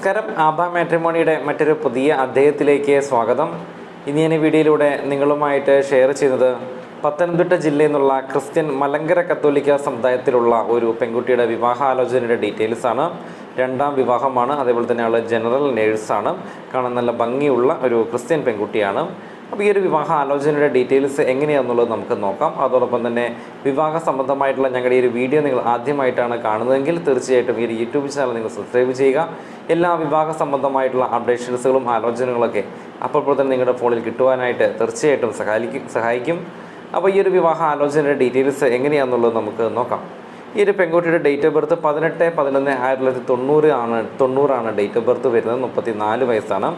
നമസ്കാരം. ആഭ മാട്രിമോണിയുടെ മറ്റൊരു പുതിയ അദ്ദേഹത്തിലേക്ക് സ്വാഗതം. ഇനി ഞാൻ ഈ വീഡിയോയിലൂടെ നിങ്ങളുമായിട്ട് ഷെയർ ചെയ്യുന്നത് പത്തനംതിട്ട ജില്ലയിൽ നിന്നുള്ള ക്രിസ്ത്യൻ മലങ്കര കത്തോലിക്ക സമുദായത്തിലുള്ള ഒരു പെൺകുട്ടിയുടെ വിവാഹാലോചനയുടെ ഡീറ്റെയിൽസ് ആണ്. രണ്ടാം വിവാഹമാണ്. അതേപോലെ തന്നെ ആൾ ജനറൽ നേഴ്സാണ് കാണാൻ നല്ല ഭംഗിയുള്ള ഒരു ക്രിസ്ത്യൻ പെൺകുട്ടിയാണ്. അപ്പോൾ ഈ ഒരു വിവാഹ ആലോചനയുടെ ഡീറ്റെയിൽസ് എങ്ങനെയാണെന്നുള്ളത് നമുക്ക് നോക്കാം. അതോടൊപ്പം തന്നെ വിവാഹ സംബന്ധമായിട്ടുള്ള ഞങ്ങളുടെ ഈ ഒരു വീഡിയോ നിങ്ങൾ ആദ്യമായിട്ടാണ് കാണുന്നതെങ്കിൽ തീർച്ചയായിട്ടും ഈ ഒരു യൂട്യൂബ് ചാനൽ നിങ്ങൾ സബ്സ്ക്രൈബ് ചെയ്യുക. എല്ലാ വിവാഹ സംബന്ധമായിട്ടുള്ള അപ്ഡേഷൻസുകളും ആലോചനകളൊക്കെ അപ്പോൾ തന്നെ നിങ്ങളുടെ ഫോണിൽ കിട്ടുവാനായിട്ട് തീർച്ചയായിട്ടും സഹായിക്കും സഹായിക്കും. അപ്പോൾ ഈ ഒരു വിവാഹ ആലോചനയുടെ ഡീറ്റെയിൽസ് എങ്ങനെയാണെന്നുള്ളത് നമുക്ക് നോക്കാം. ഈ ഒരു പെൺകുട്ടിയുടെ ഡേറ്റ് ഓഫ് ബർത്ത് പതിനെട്ട് പതിനൊന്ന് ആയിരത്തി തൊള്ളായിരത്തി തൊണ്ണൂറ് ആണ് തൊണ്ണൂറാണ് ഡേറ്റ് ഓഫ് ബർത്ത് വരുന്നത്. മുപ്പത്തി നാല് വയസ്സാണ്.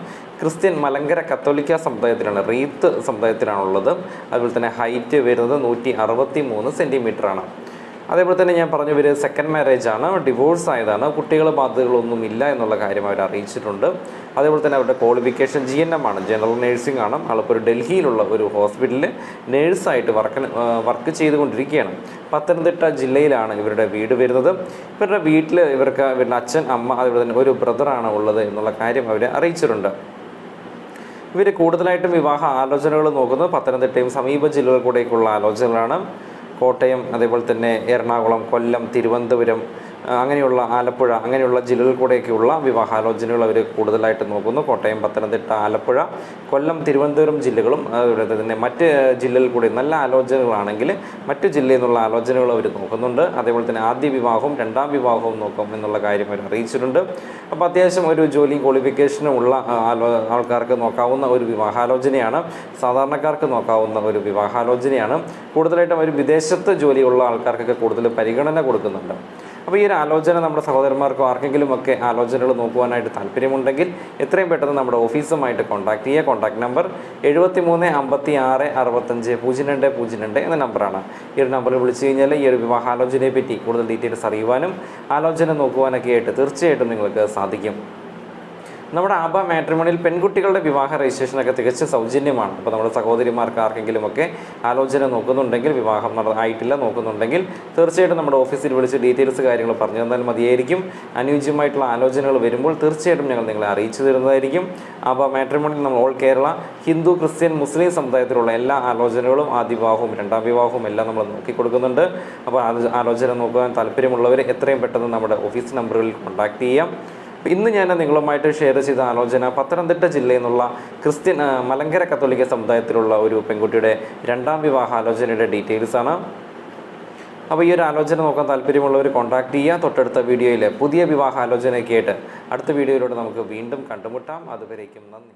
ക്രിസ്ത്യൻ മലങ്കര കത്തോലിക്ക സമുദായത്തിലാണ് റീത്ത് സമുദായത്തിലാണുള്ളത്. അതുപോലെ തന്നെ ഹൈറ്റ് വരുന്നത് നൂറ്റി അറുപത്തി മൂന്ന് സെന്റിമീറ്ററാണ് അതേപോലെ തന്നെ ഞാൻ പറഞ്ഞു ഇവർ സെക്കൻഡ് മാരേജ് ആണ് ഡിവോഴ്സ് ആയതാണ് കുട്ടികൾ ബാധ്യതകളൊന്നും ഇല്ല എന്നുള്ള കാര്യം അവർ അറിയിച്ചിട്ടുണ്ട്. അതേപോലെ തന്നെ അവരുടെ ക്വാളിഫിക്കേഷൻ ജി എൻ എം ആണ് ജനറൽ നേഴ്സിംഗ് ആണ്. ആളിപ്പോൾ ഒരു ഡൽഹിയിലുള്ള ഒരു ഹോസ്പിറ്റലിൽ നേഴ്സായിട്ട് വർക്ക് വർക്ക് ചെയ്തുകൊണ്ടിരിക്കുകയാണ്. പത്തനംതിട്ട ജില്ലയിലാണ് ഇവരുടെ വീട് വരുന്നത്. ഇവരുടെ വീട്ടിൽ ഇവർക്ക് ഇവരുടെ അച്ഛൻ അമ്മ അതുപോലെ തന്നെ ഒരു ബ്രദറാണ് ഉള്ളത് എന്നുള്ള കാര്യം അവർ അറിയിച്ചിട്ടുണ്ട്. ഇവർ കൂടുതലായിട്ടും വിവാഹ ആലോചനകൾ നോക്കുന്നത് പത്തനംതിട്ടയും സമീപ ജില്ലകൾ കൂടെയൊക്കെയുള്ള ആലോചനകളാണ്. കോട്ടയം അതേപോലെ തന്നെ എറണാകുളം കൊല്ലം തിരുവനന്തപുരം അങ്ങനെയുള്ള ആലപ്പുഴ അങ്ങനെയുള്ള ജില്ലകളിൽ കൂടെയൊക്കെയുള്ള വിവാഹാലോചനകൾ അവർ കൂടുതലായിട്ട് നോക്കുന്നു. കോട്ടയം പത്തനംതിട്ട ആലപ്പുഴ കൊല്ലം തിരുവനന്തപുരം ജില്ലകളും അതുപോലെ തന്നെ മറ്റ് ജില്ലകളിൽ കൂടി നല്ല ആലോചനകളാണെങ്കിൽ മറ്റു ജില്ലയിൽ നിന്നുള്ള ആലോചനകൾ അവർ നോക്കുന്നുണ്ട്. അതേപോലെ തന്നെ ആദ്യ വിവാഹവും രണ്ടാം വിവാഹവും നോക്കും എന്നുള്ള കാര്യം അവർ അറിയിച്ചിട്ടുണ്ട്. അപ്പോൾ അത്യാവശ്യം ഒരു ജോലിയും ക്വാളിഫിക്കേഷനും ഉള്ള ആൾക്കാർക്ക് നോക്കാവുന്ന ഒരു വിവാഹാലോചനയാണ്. സാധാരണക്കാർക്ക് നോക്കാവുന്ന ഒരു വിവാഹാലോചനയാണ്. കൂടുതലായിട്ടും ഒരു വിദേശത്ത് ജോലിയുള്ള ആൾക്കാർക്കൊക്കെ കൂടുതൽ പരിഗണന കൊടുക്കുന്നുണ്ട്. അപ്പോൾ ഈ ഒരു ആലോചന നമ്മുടെ സഹോദരന്മാർക്കോ ആർക്കെങ്കിലും ഒക്കെ ആലോചനകൾ നോക്കുവാനായിട്ട് താല്പര്യമുണ്ടെങ്കിൽ എത്രയും പെട്ടെന്ന് നമ്മുടെ ഓഫീസുമായിട്ട് കോൺടാക്ട് ചെയ്യുക. കോൺടാക്ട് നമ്പർ എഴുപത്തി മൂന്ന് അമ്പത്തി ആറ് അറുപത്തഞ്ച് പൂജ്യം രണ്ട് പൂജ്യം രണ്ട് എന്ന നമ്പറാണ്. ഈ ഒരു നമ്പറിൽ വിളിച്ചു കഴിഞ്ഞാൽ ഈ ഒരു വിവാഹാലോചനയെ പറ്റി കൂടുതൽ ഡീറ്റെയിൽസ് അറിയുവാനും ആലോചന നോക്കുവാനൊക്കെ ആയിട്ട് തീർച്ചയായിട്ടും നിങ്ങൾക്ക് സാധിക്കും. നമ്മുടെ ആബ മാട്രിമോണിയിൽ പെൺകുട്ടികളുടെ വിവാഹ രജിസ്ട്രേഷനൊക്കെ തികച്ചും സൗജന്യമാണ്. അപ്പോൾ നമ്മുടെ സഹോദരിമാർക്ക് ആർക്കെങ്കിലുമൊക്കെ ആലോചന നോക്കുന്നുണ്ടെങ്കിൽ വിവാഹം ആയിട്ടില്ല നോക്കുന്നുണ്ടെങ്കിൽ തീർച്ചയായിട്ടും നമ്മുടെ ഓഫീസിൽ വിളിച്ച് ഡീറ്റെയിൽസ് കാര്യങ്ങൾ പറഞ്ഞു തന്നാൽ മതിയായിരിക്കും. അനുയോജ്യമായിട്ടുള്ള ആലോചനകൾ വരുമ്പോൾ തീർച്ചയായിട്ടും ഞങ്ങൾ നിങ്ങളെ അറിയിച്ചു തരുന്നതായിരിക്കും. ആബ മാട്രിമോണിയിൽ നമ്മൾ all Kerala Hindu Christian Muslim സമുദായത്തിലുള്ള എല്ലാ ആലോചനകളും ആദ്യ വിവാഹവും രണ്ടാം വിവാഹവും എല്ലാം നമ്മൾ നോക്കി കൊടുക്കുന്നുണ്ട് അപ്പോൾ ആലോചന നോക്കുവാൻ താല്പര്യമുള്ളവർ എത്രയും പെട്ടെന്ന് നമ്മുടെ ഓഫീസ് നമ്പറുകളിൽ കോൺടാക്ട് ചെയ്യാം. ഇന്ന് ഞാൻ നിങ്ങളുമായിട്ട് ഷെയർ ചെയ്ത ആലോചന പത്തനംതിട്ട ജില്ലയിൽ നിന്നുള്ള ക്രിസ്ത്യൻ മലങ്കര കത്തോലിക്ക സമുദായത്തിലുള്ള ഒരു പെൺകുട്ടിയുടെ രണ്ടാം വിവാഹ ആലോചനയുടെ ഡീറ്റെയിൽസ് ആണ്. അപ്പോൾ ഈ ഒരു ആലോചന നോക്കാൻ താല്പര്യമുള്ളവർ കോൺടാക്ട് ചെയ്യുക തൊട്ടടുത്ത വീഡിയോയിൽ പുതിയ വിവാഹ ആലോചനയൊക്കെ ആയിട്ട് അടുത്ത വീഡിയോയിലൂടെ നമുക്ക് വീണ്ടും കണ്ടുമുട്ടാം. അതുവരേക്കും നന്ദി.